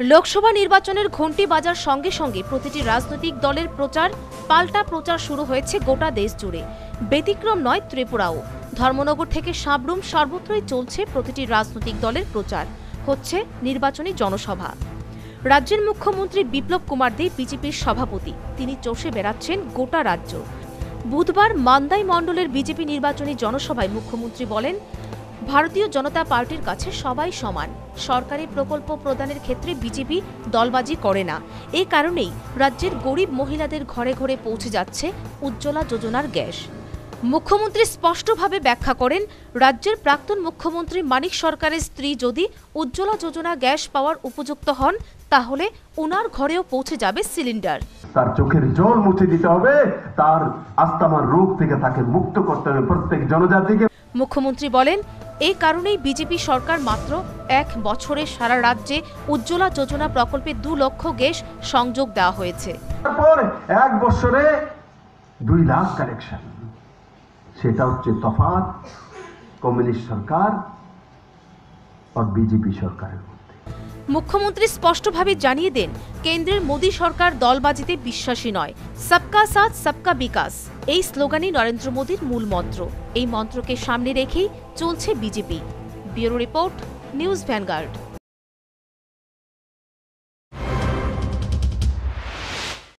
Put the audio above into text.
লোকসভা নির্বাচনের ঘণ্টি বাজার সঙ্গে সঙ্গে প্রতিটি রাজনৈতিক দলের প্রচার, পাল্টা প্রচার শুরু হয়েছে গোটা দেশ জুড়ে। ব্যতিক্রম নয় ত্রিপুরাও। ধর্মনগর থেকে সাবরুম সর্বত্রই চলছে প্রতিটি রাজনৈতিক দলের প্রচার। হচ্ছে নির্বাচনী জনসভা। রাজ্যের মুখ্যমন্ত্রী বিপ্লব কুমার দেব বিজেপির সভাপতি। তিনি চষে বেড়াচ্ছেন গোটা রাজ্য। বুধবার মান্দাই মণ্ডলের বিজেপি নির্বাচনী জনসভায় মুখ্যমন্ত্রী বলেন ভারতীয় জনতা পার্টির কাছে সবাই সমান। সরকারি প্রকল্প প্রদানের ক্ষেত্রে বিজেপি দলবাজি করে না। এই কারণেই রাজ্যের গরিব মহিলাদের ঘরে ঘরে পৌঁছে যাচ্ছে উজ্জ্বলা যোজনার গ্যাস। মুখ্যমন্ত্রী স্পষ্টভাবে ব্যাখ্যা করেন রাজ্যের প্রাক্তন মুখ্যমন্ত্রী মানিক সরকারের স্ত্রী যদি উজ্জ্বলা যোজনা গ্যাস পাওয়ার উপযুক্ত হন তাহলে ওনার ঘরেও পৌঁছে যাবে সিলিন্ডার। তার চোখের জল মুছে দিতে হবে তার আস্তামার রোগ থেকে তাকে মুক্ত করতে হবে প্রত্যেক জনজাতিকে। মুখ্যমন্ত্রী বলেন এই কারণেই বিজেপি সরকার মাত্র এক বছরে সারা রাজ্যে উজ্জ্বলা যোজনা প্রকল্পে দু লক্ষ গ্যাস সংযোগ দেওয়া হয়েছে। তারপর এক বছরে দুই লাখ কানেকশন সেটা হচ্ছে তফাত কমিউনিস্ট সরকার আর বিজেপি সরকারের মধ্যে মুখ্যমন্ত্রী স্পষ্টভাবে জানিয়ে দেন, কেন্দ্রের মোদী সরকার দলবাজিতে বিশ্বাসী নয়। সবকা সাথ, সবকা বিকাশ। এই স্লোগানই নরেন্দ্র মোদীর মূল মন্ত্র। এই মন্ত্রকে সামনে রেখেই চলছে BJP. Bureau report, news vanguard.